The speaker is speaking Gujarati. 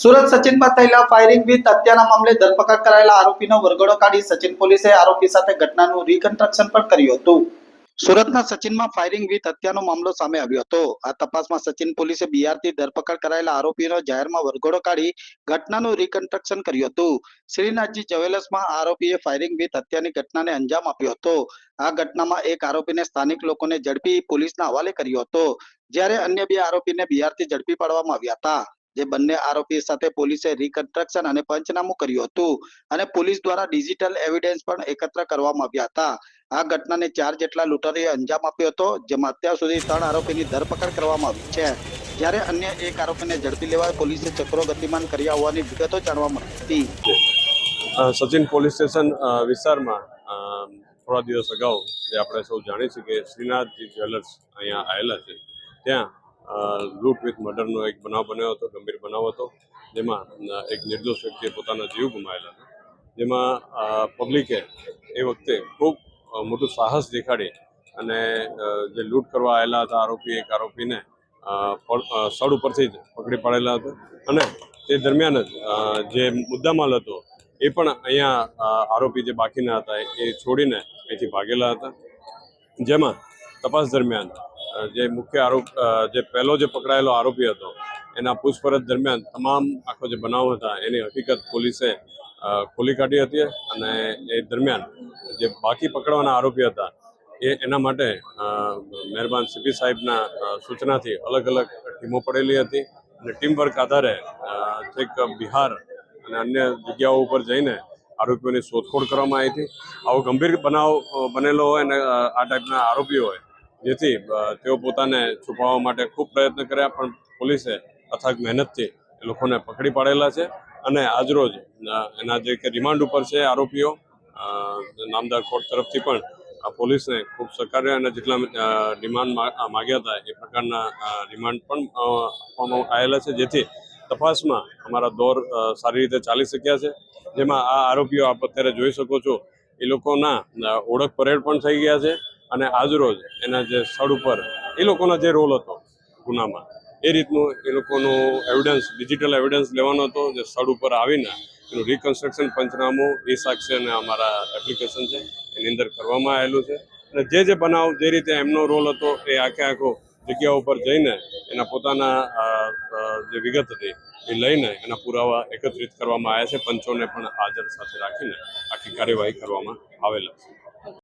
સુરત સચિનમાં થયેલા ફાયરિંગ વિથ હત્યાના મામલે ધરપકડ કરાયેલા આરોપીનો વરઘોડો કાઢી સચિન પોલીસે આરોપી સાથે ઘટનાનું રીકન્સ્ટ્રક્શન પણ કર્યું હતું. સુરતના સચિનમાં ફાયરિંગ વિથ હત્યાનો મામલો સામે આવ્યો હતો. આ તપાસમાં સચિન પોલીસે બિહારથી ધરપકડ કરાયેલા આરોપીનો જાહેરમાં વરઘોડો કાઢી ઘટનાનું રિકન્સ્ટ્રક્શન કર્યું હતું. શ્રીનાથજી જ્વેલર્સમાં આરોપીએ ફાયરિંગ વિથ હત્યાની ઘટનાને અંજામ આપ્યો હતો. આ ઘટનામાં એક આરોપીને સ્થાનિક લોકોને ઝડપી પોલીસના હવાલે કર્યો હતો. જ્યારે અન્ય બે આરોપીને બિહારથી ઝડપી પાડવામાં આવ્યા હતા. જે બંને આરોપી સાથે પોલીસે રિકન્સ્ટ્રક્શન અને પંચનામું કર્યું હતું અને પોલીસ દ્વારા ડિજિટલ એવિડન્સ પણ એકત્ર કરવામાં આવ્યા હતા. આ ઘટનાને ચાર જેટલા લૂંટરોએ અંજામ આપ્યો હતો, જેમાં અત્યાર સુધી ત્રણ આરોપીની ધરપકડ કરવામાં આવી છે. જ્યારે અન્ય એક આરોપીને ઝડપી લેવા પોલીસે ચક્રો ગતિમાન કર્યા હોવાની વિગતો જાણવા મળી હતી. સચિન પોલીસ સ્ટેશન વિસ્તારમાં થોડા દિવસ અગાઉ જે આપણે સૌ જાણીએ છીએ કે શ્રીનાથજી જ્વેલર્સ અહીંયા આવેલા છે, ત્યાં લૂંટ વિથ મર્ડરનો એક બનાવ બન્યો હતો, ગંભીર બનાવ હતો, જેમાં એક નિર્દોષ વ્યક્તિએ પોતાના જીવ ગુમાવેલા હતો. જેમાં પબ્લિકે એ વખતે ખૂબ મોટું સાહસ દેખાડી અને જે લૂંટ કરવા આવેલા હતા આરોપી, એક આરોપીને સ્થળ ઉપરથી જ પકડી પાડેલા હતો. અને તે દરમિયાન જ જે મુદ્દામાલ હતો, એ પણ અહીંયા આરોપી જે બાકીના હતા, એ છોડીને અહીંથી ભાગેલા હતા. જેમાં તપાસ દરમિયાન જે મુખ્ય આરોપ જે પહેલો જે પકડાયેલો આરોપી હતો, એના પૂછપરછ દરમિયાન તમામ આખો જે બનાવ હતા, એની હકીકત પોલીસે ખોલી કાઢી હતી અને એ દરમિયાન જે બાકી પકડવાના આરોપી હતા, એ એના માટે મહેરબાન સીપી સાહેબના સૂચનાથી અલગ અલગ ટીમો પડેલી હતી અને ટીમ વર્ક આધારે છેક બિહાર અને અન્ય જગ્યાઓ ઉપર જઈને આરોપીઓની શોધખોળ કરવામાં આવી હતી. આવો ગંભીર બનાવ બનેલો હોય અને આ ટાઈપના આરોપીઓ હોય જેથી તેઓ પોતાને છુપાવવા માટે ખૂબ પ્રયત્ન કર્યા, પણ પોલીસે અથાગ મહેનતથી એ લોકોને પકડી પાડેલા છે અને આજરોજ એના જે કે રિમાન્ડ ઉપર છે આરોપીઓ નામદાર કોર્ટ તરફથી પણ પોલીસને ખૂબ સહકાર્ય અને જેટલા રિમાન્ડ માગ્યા હતા એ પ્રકારના રિમાન્ડ પણ આપવામાં આવેલા છે. જેથી તપાસમાં અમારા દોર સારી રીતે ચાલી શક્યા છે. જેમાં આ આરોપીઓ આપ અત્યારે જોઈ શકો છો. એ લોકોના ઓળખ પરેડ પણ થઈ ગયા છે. અને આજરોજ એના જે સ્થળ ઉપર, એ લોકોનો જે રોલ હતો ગુનામાં, એ રીતનું એ લોકોનું એવિડન્સ ડિજિટલ એવિડન્સ લેવાનો હતો, જે સ્થળ ઉપર આવીને એનું રિકન્સ્ટ્રક્શન પંચનામું, એ સાક્ષી અને અમારા એપ્લિકેશન છે, એની અંદર કરવામાં આવેલું છે. અને જે જે બનાવ, જે રીતે એમનો રોલ હતો, એ આખે આખો જગ્યા ઉપર જઈને એના પોતાના જે વિગત હતી એ લઈને એના પુરાવા એકત્રિત કરવામાં આવ્યા છે, પંચોને પણ હાજર સાથે રાખીને આખી કાર્યવાહી કરવામાં આવેલા છે.